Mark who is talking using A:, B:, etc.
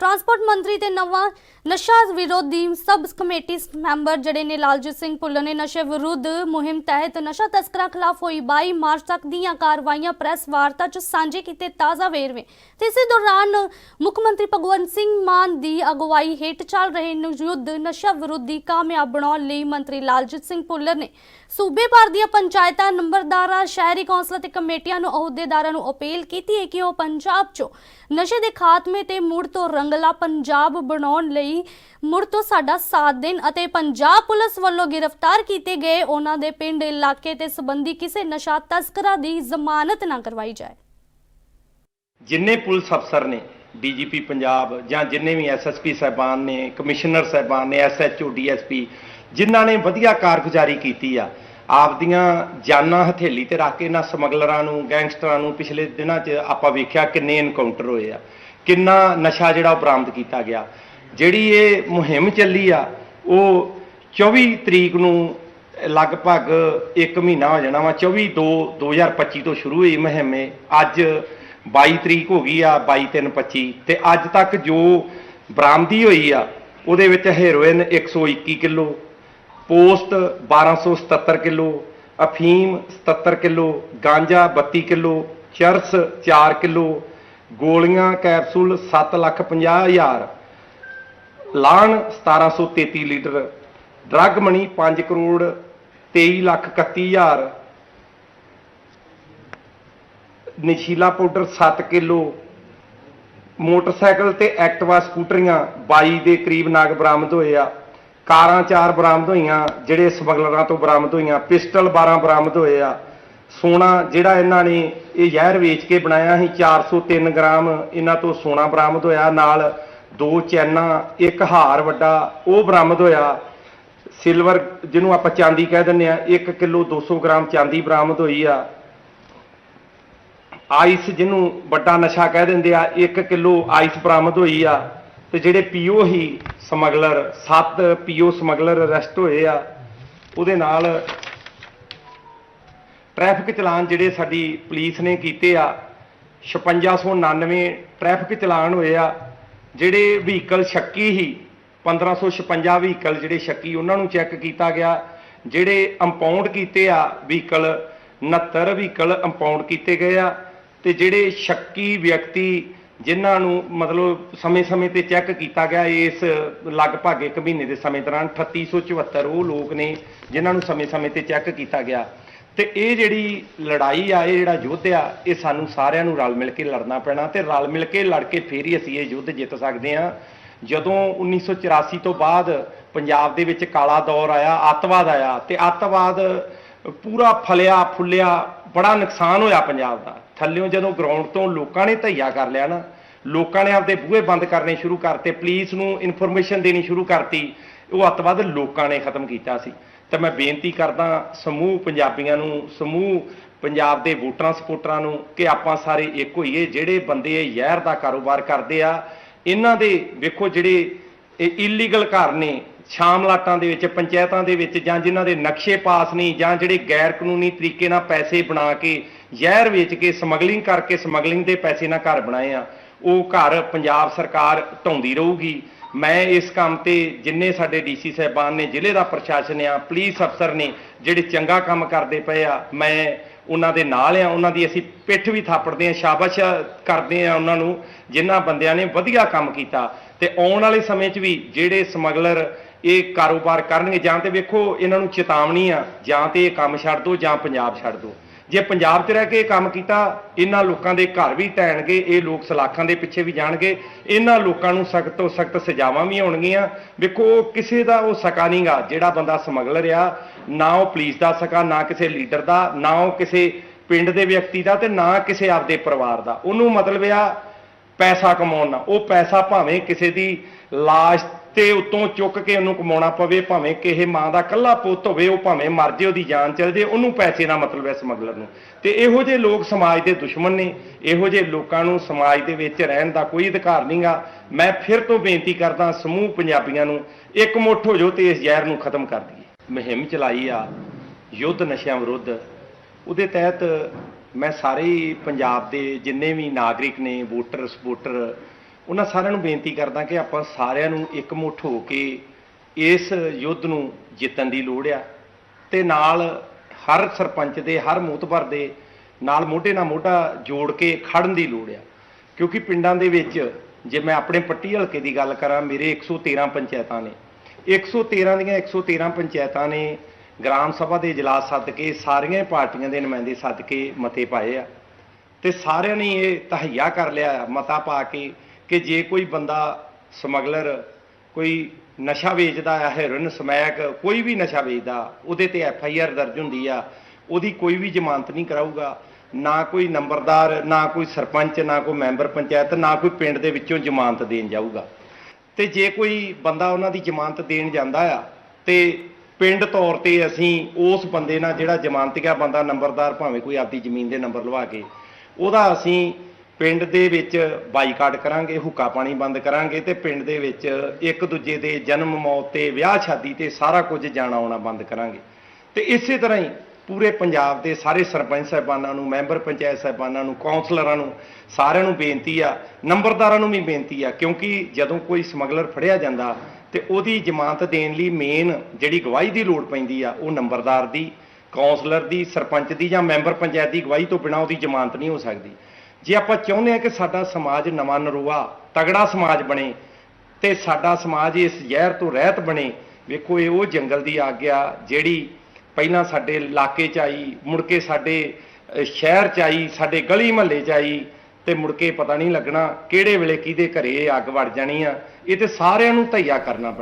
A: Transport ਮੰਤਰੀ ਤੇ ਨਵਾਂ ਨਸ਼ਾ ਵਿਰੋਧੀ ਸਬ ਕਮੇਟੀ ਮੈਂਬਰ ਜਿਹੜੇ ਨੇ ਲਾਲਜੀਤ ਸਿੰਘ ਭੁੱਲਰ ਨੇ ਨਸ਼ੇ ਵਿਰੁੱਧ ਮੁਹਿੰਮ ਤਹਿਤ ਨਸ਼ਾ ਤਸਕਰਾਂ ਖਿਲਾਫ ਹੋਈ 22 ਮਾਰਚ ਤੱਕ ਦੀਆਂ ਕਾਰਵਾਈਆਂ ਪ੍ਰੈਸ ਵਾਰਤਾ 'ਚ ਸਾਂਝੇ ਕੀਤੇ ਤਾਜ਼ਾ ਵੇਰਵੇ। ਤੇ ਇਸੇ ਦੌਰਾਨ ਮੁੱਖ ਮੰਤਰੀ ਭਗਵੰਤ ਸਿੰਘ ਮਾਨ ਦੀ ਅਗਵਾਈ ਹੇਠ ਚੱਲ ਰਹੇ ਯੁੱਧ ਨਸ਼ਾ ਵਿਰੋਧੀ ਕਾਮਯਾਬ ਬਣਾਉਣ ਲਈ ਮੰਤਰੀ ਲਾਲਜੀਤ ਸਿੰਘ ਭੁੱਲਰ ਨੇ ਸੂਬੇ ਭਰ ਦੀਆਂ ਪੰਚਾਇਤਾਂ, ਨੰਬਰਦਾਰਾਂ, ਸ਼ਹਿਰੀ ਕੌਂਸਲਾਂ ਤੇ ਕਮੇਟੀਆਂ ਨੂੰ ਅਹੁਦੇਦਾਰਾਂ ਨੂੰ ਅਪੀਲ ਕੀਤੀ ਹੈ ਕਿ ਉਹ ਪੰਜਾਬ 'ਚੋਂ ਨਸ਼ੇ ਦੇ ਖਾਤਮੇ ਤੇ ਮੁੜ ਤੋਂ ਰੰਗਲਾ ਪੰਜਾਬ ਬਣਾਉਣ ਲਈ ਮੁੜ ਤੋਂ ਸਾਡਾ ਸਾਥ ਦੇਣ ਅਤੇ ਪੰਜਾਬ ਪੁਲਿਸ ਵੱਲੋਂ ਗ੍ਰਿਫਤਾਰ ਕੀਤੇ ਗਏ ਉਹਨਾਂ ਦੇ ਪਿੰਡ ਇਲਾਕੇ ਤੇ ਸੰਬੰਧੀ ਕਿਸੇ ਨਸ਼ਾ ਤਸਕਰਾਂ ਦੀ ਜ਼ਮਾਨਤ ਨਾ ਕਰਵਾਈ ਜਾਏ।
B: ਜਿੰਨੇ ਪੁਲਿਸ ਅਫਸਰ ਨੇ, ਡੀਜੀਪੀ ਪੰਜਾਬ ਜਾਂ ਜਿੰਨੇ ਵੀ ਐਸਐਸਪੀ ਸਾਹਿਬਾਨ ਨੇ, ਕਮਿਸ਼ਨਰ ਸਾਹਿਬਾਨ ਨੇ, ਐਸਐਚਓ, ਡੀਐਸਪੀ, ਜਿਨ੍ਹਾਂ ਨੇ ਵਧੀਆ ਕਾਰਗੁਜ਼ਾਰੀ ਕੀਤੀ ਆ, ਆਪਦੀਆਂ ਜਾਨਾਂ ਹਥੇਲੀ ਤੇ ਰੱਖ ਕੇ ਇਹਨਾਂ ਸਮਗਲਰਾਂ ਨੂੰ, ਗੈਂਗਸਟਰਾਂ ਨੂੰ ਪਿਛਲੇ ਦਿਨਾਂ 'ਚ ਆਪਾਂ ਵੇਖਿਆ ਕਿੰਨੇ ਐਨਕਾਊਂਟਰ ਹੋਏ ਆ। ਕਿੰਨਾ ਨਸ਼ਾ ਜਿਹੜਾ ਉਹ ਬਰਾਮਦ ਕੀਤਾ ਗਿਆ। ਜਿਹੜੀ ਇਹ ਮੁਹਿੰਮ ਚੱਲੀ ਆ, ਉਹ 24 ਤਰੀਕ ਨੂੰ ਲਗਭਗ 1 ਮਹੀਨਾ ਹੋ ਜਾਣਾ ਵਾ। 24 2 2025 ਤੋਂ ਸ਼ੁਰੂ ਹੋਈ ਮੁਹਿੰਮ ਅੱਜ 22 ਤਰੀਕ ਹੋ ਗਈ ਆ 22 3 25 ਤੇ ਅੱਜ ਤੱਕ ਜੋ ਬਰਾਮਦੀ ਹੋਈ ਆ, ਉਹਦੇ ਵਿੱਚ ਹੈਰੋਇਨ 121 ਕਿਲੋ, ਪੋਸਟ 1277 ਕਿਲੋ, ਅਫੀਮ 77 ਕਿਲੋ, ਗਾਂਜਾ 32 ਕਿਲੋ, ਚਰਸ 4 ਕਿਲੋ ਗੋਲੀਆਂ ਕੈਪਸੂਲ 7 ਲੱਖ 50 ਹਜ਼ਾਰ। ਲਾਣ 1733 litre. Drug money 5 crore 23 lakh 31 ਹਜ਼ਾਰ। ਨਸ਼ੀਲਾ ਪਾਊਡਰ 7 ਕਿਲੋ। ਮੋਟਰਸਾਈਕਲ ਤੇ ਐਕਟਿਵਾ ਸਕੂਟਰੀਆਂ 22 ਦੇ ਕਰੀਬ ਨਾਗ ਬਰਾਮਦ ਹੋਏ ਆ। ਕਾਰਾਂ ਚਾਰ ਬਰਾਮਦ ਹੋਈਆਂ, ਜਿਹੜੇ ਸਮਗਲਰਾਂ ਤੋਂ ਬਰਾਮਦ ਹੋਈਆਂ। ਪਿਸਟਲ 12 ਬਰਾਮਦ ਹੋਏ ਆ। ਸੋਨਾ ਜਿਹੜਾ ਇਹਨਾਂ ਨੇ ਇਹ ਜ਼ਹਿਰ ਵੇਚ ਕੇ ਬਣਾਇਆ ਸੀ 403 ਗ੍ਰਾਮ ਇਹਨਾਂ ਤੋਂ ਸੋਨਾ ਬਰਾਮਦ ਹੋਇਆ, ਨਾਲ ਦੋ ਚੈਨਾ, ਇੱਕ ਹਾਰ ਵੱਡਾ, ਉਹ ਬਰਾਮਦ ਹੋਇਆ। ਸਿਲਵਰ ਜਿਹਨੂੰ ਆਪਾਂ ਚਾਂਦੀ ਕਹਿ ਦਿੰਦੇ ਆ 1 ਕਿਲੋ 200 ਗ੍ਰਾਮ ਚਾਂਦੀ ਬਰਾਮਦ ਹੋਈ ਆ। ਆਈਸ ਜਿਹਨੂੰ ਵੱਡਾ ਨਸ਼ਾ ਕਹਿ ਦਿੰਦੇ ਆ 1 ਕਿਲੋ ਆਈਸ ਬਰਾਮਦ ਹੋਈ ਆ। ਤੇ ਜਿਹੜੇ ਪੀਓ ਹੀ ਸਮਗਲਰ 7 ਪੀਓ ਸਮਗਲਰ ਅਰੈਸਟ ਹੋਏ ਆ। ਉਹਦੇ ਨਾਲ ਟ੍ਰੈਫਿਕ ਚਲਾਨ ਜਿਹੜੇ ਸਾਡੀ ਪੁਲਿਸ ਨੇ ਕੀਤੇ ਆ 5699 ਟ੍ਰੈਫਿਕ ਚਲਾਨ ਹੋਏ ਆ, ਜਿਹੜੇ ਵਹੀਕਲ ਸ਼ੱਕੀ ਹੀ 1556 ਵਹੀਕਲ ਜਿਹੜੇ ਸ਼ੱਕੀ ਉਹਨਾਂ ਨੂੰ ਚੈੱਕ ਕੀਤਾ ਗਿਆ, ਜਿਹੜੇ ਇੰਪਾਊਂਡ ਕੀਤੇ ਆ ਵਹੀਕਲ 69 ਵਹੀਕਲ ਇੰਪਾਊਂਡ ਕੀਤੇ ਗਏ ਆ, ਤੇ ਜਿਹੜੇ ਸ਼ੱਕੀ ਵਿਅਕਤੀ ਜਿਨ੍ਹਾਂ ਨੂੰ ਮਤਲਬ ਸਮੇਂ-ਸਮੇਂ ਤੇ ਚੈੱਕ ਕੀਤਾ ਗਿਆ, ਇਸ ਲਗਭਗ ਇੱਕ ਮਹੀਨੇ ਦੇ ਸਮੇਂ ਦੌਰਾਨ 3874 ਉਹ ਲੋਕ ਨੇ ਜਿਨ੍ਹਾਂ ਨੂੰ ਸਮੇਂ-ਸਮੇਂ ਤੇ ਚੈੱਕ ਕੀਤਾ ਗਿਆ। ਤੇ ਇਹ ਜਿਹੜੀ ਲੜਾਈ ਆ, ਇਹ ਜਿਹੜਾ ਯੁੱਧ ਆ, ਇਹ ਸਾਨੂੰ ਸਾਰਿਆਂ ਨੂੰ ਰਲ ਮਿਲ ਕੇ ਲੜਨਾ ਪੈਣਾ ਤੇ ਰਲ ਮਿਲ ਕੇ ਲੜ ਕੇ ਫੇਰ ਹੀ ਅਸੀਂ ਇਹ ਯੁੱਧ ਜਿੱਤ ਸਕਦੇ ਆ ਜਦੋਂ 1984 ਤੋਂ ਬਾਅਦ ਪੰਜਾਬ ਦੇ ਵਿੱਚ ਕਾਲਾ ਦੌਰ ਆਇਆ, ਅੱਤਵਾਦ ਆਇਆ ਤੇ ਅੱਤਵਾਦ ਪੂਰਾ ਫਲਿਆ, ਫੁੱਲਿਆ, ਬੜਾ ਨੁਕਸਾਨ ਹੋਇਆ ਪੰਜਾਬ ਦਾ। ਥੱਲਿਓਂ ਜਦੋਂ ਗਰਾਊਂਡ ਤੋਂ ਲੋਕਾਂ ਨੇ ਧਈਆ ਕਰ ਲਿਆ ਨਾ, ਲੋਕਾਂ ਨੇ ਆਪਦੇ ਬੂਹੇ ਬੰਦ ਕਰਨੇ ਸ਼ੁਰੂ ਕਰਤੇ, ਪੁਲਿਸ ਨੂੰ ਇਨਫੋਰਮੇਸ਼ਨ ਦੇਣੀ ਸ਼ੁਰੂ ਕਰਤੀ, ਉਹ ਅੱਤਵਾਦ ਲੋਕਾਂ ਨੇ ਖਤਮ ਕੀਤਾ ਸੀ। ਤਾਂ ਮੈਂ ਬੇਨਤੀ ਕਰਦਾ ਸਮੂਹ ਪੰਜਾਬੀਆਂ ਨੂੰ, ਸਮੂਹ ਪੰਜਾਬ ਦੇ ਵੋਟਰਾਂ ਸਪੋਰਟਰਾਂ ਨੂੰ ਕਿ ਆਪਾਂ ਸਾਰੇ ਇੱਕ ਹੋਈਏ, ਜਿਹੜੇ ਬੰਦੇ ਇਹ ਜ਼ਹਿਰ ਦਾ ਕਾਰੋਬਾਰ ਕਰਦੇ ਆ, ਇਹਨਾਂ ਦੇ ਵੇਖੋ ਜਿਹੜੇ ਇਹ ਇਲੀਗਲ ਘਰ ਨੇ ਸ਼ਾਮਲਾਟਾਂ ਦੇ ਵਿੱਚ, ਪੰਚਾਇਤਾਂ ਦੇ ਵਿੱਚ, ਜਾਂ ਜਿਨ੍ਹਾਂ ਦੇ ਨਕਸ਼ੇ ਪਾਸ ਨਹੀਂ, ਜਾਂ ਜਿਹੜੇ ਗੈਰ ਕਾਨੂੰਨੀ ਤਰੀਕੇ ਨਾਲ ਪੈਸੇ ਬਣਾ ਕੇ, ਜ਼ਹਿਰ ਵੇਚ ਕੇ, ਸਮਗਲਿੰਗ ਕਰਕੇ, ਸਮਗਲਿੰਗ ਦੇ ਪੈਸੇ ਨਾਲ ਘਰ ਬਣਾਏ ਆ, ਉਹ ਘਰ ਪੰਜਾਬ ਸਰਕਾਰ ਢਾਉਂਦੀ ਰਹੂਗੀ। ਮੈਂ ਇਸ ਕੰਮ ਤੇ ਜਿੰਨੇ ਸਾਡੇ ਡੀਸੀ ਸਾਹਿਬਾਨ ਨੇ, ਜ਼ਿਲ੍ਹੇ ਦਾ ਪ੍ਰਸ਼ਾਸਨ ਆ ਪੁਲਿਸ ਅਫਸਰ ਨੇ, ਜਿਹੜੇ ਚੰਗਾ ਕੰਮ ਕਰਦੇ ਪਏ ਆ, ਮੈਂ ਉਹਨਾਂ ਦੇ ਨਾਲ ਆ, ਉਹਨਾਂ ਦੀ ਅਸੀਂ ਪਿੱਠ ਵੀ ਥਾਪੜਦੇ ਆ, ਸ਼ਾਬਾਸ਼ ਕਰਦੇ ਆ ਉਹਨਾਂ ਨੂੰ, ਜਿਨ੍ਹਾਂ ਬੰਦਿਆਂ ਨੇ ਵਧੀਆ ਕੰਮ ਕੀਤਾ। ਤੇ ਆਉਣ ਵਾਲੇ ਸਮੇਂ 'ਚ ਵੀ ਜਿਹੜੇ ਸਮਗਲਰ ਇਹ ਕਾਰੋਬਾਰ ਕਰਨਗੇ, ਜਾਂ ਤੇ ਵੇਖੋ ਇਹਨਾਂ ਨੂੰ ਚੇਤਾਵਨੀ ਆ, ਜਾਂ ਤੇ ਇਹ ਕੰਮ ਛੱਡ ਦਿਓ ਜਾਂ ਪੰਜਾਬ ਛੱਡ ਦਿਓ ਜੇ ਪੰਜਾਬ 'ਚ ਰਹਿ ਕੇ ਇਹ ਕੰਮ ਕੀਤਾ, ਇਹਨਾਂ ਲੋਕਾਂ ਦੇ ਘਰ ਵੀ ਟੈਣਗੇ ਇਹ ਲੋਕ ਸਲਾਖਾਂ ਦੇ ਪਿੱਛੇ ਵੀ ਜਾਣਗੇ, ਇਹਨਾਂ ਲੋਕਾਂ ਨੂੰ ਸਖਤ ਤੋਂ ਸਖਤ ਸਜ਼ਾਵਾਂ ਵੀ ਹੋਣਗੀਆਂ ਵੇਖੋ ਕਿਸੇ ਦਾ ਉਹ ਸਕਾ ਨਹੀਂਗਾ, ਜਿਹੜਾ ਬੰਦਾ ਸਮਗਲਰ ਆ, ਨਾ ਉਹ ਪੁਲਿਸ ਦਾ ਸਕਾ, ਨਾ ਕਿਸੇ ਲੀਡਰ ਦਾ, ਨਾ ਉਹ ਕਿਸੇ ਪਿੰਡ ਦੇ ਵਿਅਕਤੀ ਦਾ ਤੇ ਨਾ ਕਿਸੇ ਆਪਦੇ ਪਰਿਵਾਰ ਦਾ। ਉਹਨੂੰ ਮਤਲਬ ਆ ਪੈਸਾ ਕਮਾਉਣ ਨਾਲ। ਉਹ ਪੈਸਾ ਭਾਵੇਂ ਕਿਸੇ ਦੀ ਲਾਸ਼ ਤੇ ਉਤੋਂ ਚੁੱਕ ਕੇ ਉਹਨੂੰ ਕਮਾਉਣਾ ਪਵੇ, ਭਾਵੇਂ ਕਿਸੇ ਮਾਂ ਦਾ ਕੱਲਾ ਪੁੱਤ ਹੋਵੇ, ਉਹ ਭਾਵੇਂ ਮਰ ਜੇ, ਉਹਦੀ ਜਾਨ ਚਲ ਜੇ, ਉਹਨੂੰ ਪੈਸੇ ਦਾ ਮਤਲਬ ਹੈ ਸਮਗਲਰ ਨੂੰ। ਤੇ ਇਹੋ ਜਿਹੇ ਲੋਕ ਸਮਾਜ ਦੇ ਦੁਸ਼ਮਣ ਨੇ। ਇਹੋ ਜਿਹੇ ਲੋਕਾਂ ਨੂੰ ਸਮਾਜ ਦੇ ਵਿੱਚ ਰਹਿਣ ਦਾ ਕੋਈ ਅਧਿਕਾਰ ਨਹੀਂਗਾ। ਮੈਂ ਫਿਰ ਤੋਂ ਬੇਨਤੀ ਕਰਦਾ ਸਮੂਹ ਪੰਜਾਬੀਆਂ ਨੂੰ, ਇੱਕ ਮੁੱਠ ਹੋ ਜਾਓ ਤੇ ਇਸ ਜ਼ਹਿਰ ਨੂੰ ਖਤਮ ਕਰ ਦਈਏ। ਮੁਹਿੰਮ ਚਲਾਈ ਆ, ਯੁੱਧ ਨਸ਼ਿਆਂ ਵਿਰੁੱਧ। ਉਹਦੇ ਤਹਿਤ ਮੈਂ ਸਾਰੇ ਪੰਜਾਬ ਦੇ ਜਿੰਨੇ ਵੀ ਨਾਗਰਿਕ ਨੇ, ਵੋਟਰ ਸਪੋਰਟਰ ਉਹਨਾਂ ਸਾਰਿਆਂ ਨੂੰ ਬੇਨਤੀ ਕਰਦਾ ਕਿ ਆਪਾਂ ਸਾਰਿਆਂ ਨੂੰ ਇਕਮੁੱਠ ਹੋ ਕੇ ਇਸ ਯੁੱਧ ਨੂੰ ਜਿੱਤਣ ਦੀ ਲੋੜ ਆ। ਤੇ ਨਾਲ ਹਰ ਸਰਪੰਚ ਦੇ, ਹਰ ਮੋਤਬਰ ਦੇ ਨਾਲ ਮੋਢੇ ਨਾਲ ਮੋਢਾ ਜੋੜ ਕੇ ਖੜਨ ਦੀ ਲੋੜ ਆ। ਕਿਉਂਕਿ ਪਿੰਡਾਂ ਦੇ ਵਿੱਚ ਜੇ ਮੈਂ ਆਪਣੇ ਪੱਟੀ ਹਲਕੇ ਦੀ ਗੱਲ ਕਰਾਂ, ਮੇਰੇ 113 ਪੰਚਾਇਤਾਂ ਨੇ। 113 ਦੀਆਂ 113 ਪੰਚਾਇਤਾਂ ਨੇ ਗ੍ਰਾਮ ਸਭਾ ਦੇ ਇਜਲਾਸ ਸੱਦ ਕੇ ਸਾਰੀਆਂ ਪਾਰਟੀਆਂ ਦੇ ਨੁਮਾਇੰਦੇ ਸੱਦ ਕੇ ਮਤੇ ਪਾਏ ਆ। ਤੇ ਸਾਰਿਆਂ ਨੇ ਇਹ ਤਹਈਆ ਕਰ ਲਿਆ, ਮਤਾ ਪਾ ਕੇ ਕਿ ਜੇ ਕੋਈ ਬੰਦਾ ਸਮਗਲਰ, ਕੋਈ ਨਸ਼ਾ ਵੇਚਦਾ ਆ, ਹੈਰੋਇਨ ਸਮੈਕ, ਕੋਈ ਵੀ ਨਸ਼ਾ ਵੇਚਦਾ, ਉਹਦੇ ਤੇ ਐਫ ਆਈ ਆਰ ਦਰਜ ਹੁੰਦੀ ਆ, ਉਹਦੀ ਕੋਈ ਵੀ ਜ਼ਮਾਨਤ ਨਹੀਂ ਕਰਾਊਗਾ। ਨਾ ਕੋਈ ਨੰਬਰਦਾਰ, ਨਾ ਕੋਈ ਸਰਪੰਚ, ਨਾ ਕੋਈ ਮੈਂਬਰ ਪੰਚਾਇਤ, ਨਾ ਕੋਈ ਪਿੰਡ ਦੇ ਵਿੱਚੋਂ ਜ਼ਮਾਨਤ ਦੇਣ ਜਾਊਗਾ। ਤੇ ਜੇ ਕੋਈ ਬੰਦਾ ਉਹਨਾਂ ਦੀ ਜ਼ਮਾਨਤ ਦੇਣ ਜਾਂਦਾ ਆ, ਤੇ ਪਿੰਡ ਤੌਰ ਤੇ ਅਸੀਂ ਉਸ ਬੰਦੇ ਨਾਲ ਜਿਹੜਾ ਜ਼ਮਾਨਤੀਆ ਬੰਦਾ ਨੰਬਰਦਾਰ, ਭਾਵੇਂ ਕੋਈ ਆਪਦੀ ਜ਼ਮੀਨ ਦੇ ਨੰਬਰ ਲਵਾ ਕੇ, ਉਹਦਾ ਅਸੀਂ ਪਿੰਡ ਦੇ ਵਿੱਚ ਬਾਈਕਾਟ ਕਰਾਂਗੇ, ਹੁੱਕਾ ਪਾਣੀ ਬੰਦ ਕਰਾਂਗੇ ਤੇ ਪਿੰਡ ਦੇ ਵਿੱਚ ਇੱਕ ਦੂਜੇ ਦੇ ਜਨਮ ਮੌਤ ਤੇ ਵਿਆਹ ਸ਼ਾਦੀ ਤੇ ਸਾਰਾ ਕੁਝ ਜਾਣਾ ਆਉਣਾ ਬੰਦ ਕਰਾਂਗੇ। ਤੇ ਇਸੇ ਤਰ੍ਹਾਂ ਹੀ ਪੂਰੇ ਪੰਜਾਬ ਦੇ ਸਾਰੇ ਸਰਪੰਚ ਸਾਹਿਬਾਨਾਂ ਨੂੰ, ਮੈਂਬਰ ਪੰਚਾਇਤ ਸਾਹਿਬਾਨਾਂ ਨੂੰ ਕਾਉਂਸਲਰਾਂ ਨੂੰ ਸਾਰਿਆਂ ਨੂੰ ਬੇਨਤੀ ਆ, ਨੰਬਰਦਾਰਾਂ ਨੂੰ ਵੀ ਬੇਨਤੀ ਆ, ਕਿਉਂਕਿ ਜਦੋਂ ਕੋਈ ਸਮਗਲਰ ਫੜਿਆ ਜਾਂਦਾ ਤੇ ਉਹਦੀ ਜ਼ਮਾਨਤ ਦੇਣ ਲਈ ਮੇਨ ਜਿਹੜੀ ਗਵਾਹੀ ਦੀ ਲੋੜ ਪੈਂਦੀ ਆ, ਉਹ ਨੰਬਰਦਾਰ ਦੀ ਕਾਉਂਸਲਰ ਦੀ, ਸਰਪੰਚ ਦੀ ਜਾਂ ਮੈਂਬਰ ਪੰਚਾਇਤ ਦੀ ਗਵਾਹੀ ਤੋਂ ਬਿਨਾਂ ਉਹਦੀ ਜ਼ਮਾਨਤ ਨਹੀਂ ਹੋ ਸਕਦੀ। ਜੇ ਆਪਾਂ ਚਾਹੁੰਦੇ ਹਾਂ ਕਿ ਸਾਡਾ ਸਮਾਜ ਨਵਾਂ ਨਰੂਆ, ਤਗੜਾ ਸਮਾਜ ਬਣੇ ਤੇ ਸਾਡਾ ਸਮਾਜ ਇਸ ਜ਼ਹਿਰ ਤੋਂ ਰਹਿਤ ਬਣੇ, ਵੇਖੋ ਇਹ ਉਹ ਜੰਗਲ ਦੀ ਆਗਿਆ ਜਿਹੜੀ ਪਹਿਲਾਂ ਸਾਡੇ ਇਲਾਕੇ ਚ ਆਈ, ਮੁੜ ਕੇ ਸਾਡੇ ਸ਼ਹਿਰ ਚ ਆਈ, ਸਾਡੇ ਗਲੀ ਮਹੱਲੇ ਚ ਆਈ ਤੇ ਮੁੜ ਕੇ ਪਤਾ ਨਹੀਂ ਲੱਗਣਾ ਕਿਹੜੇ ਵੇਲੇ ਕਿਹਦੇ ਘਰੇ ਇਹ ਅੱਗ ਵੜ ਜਾਣੀ ਆ। ਇਹ ਤੇ ਸਾਰਿਆਂ ਨੂੰ ਧਈਆ ਕਰਨਾ ਪੈਣਾ।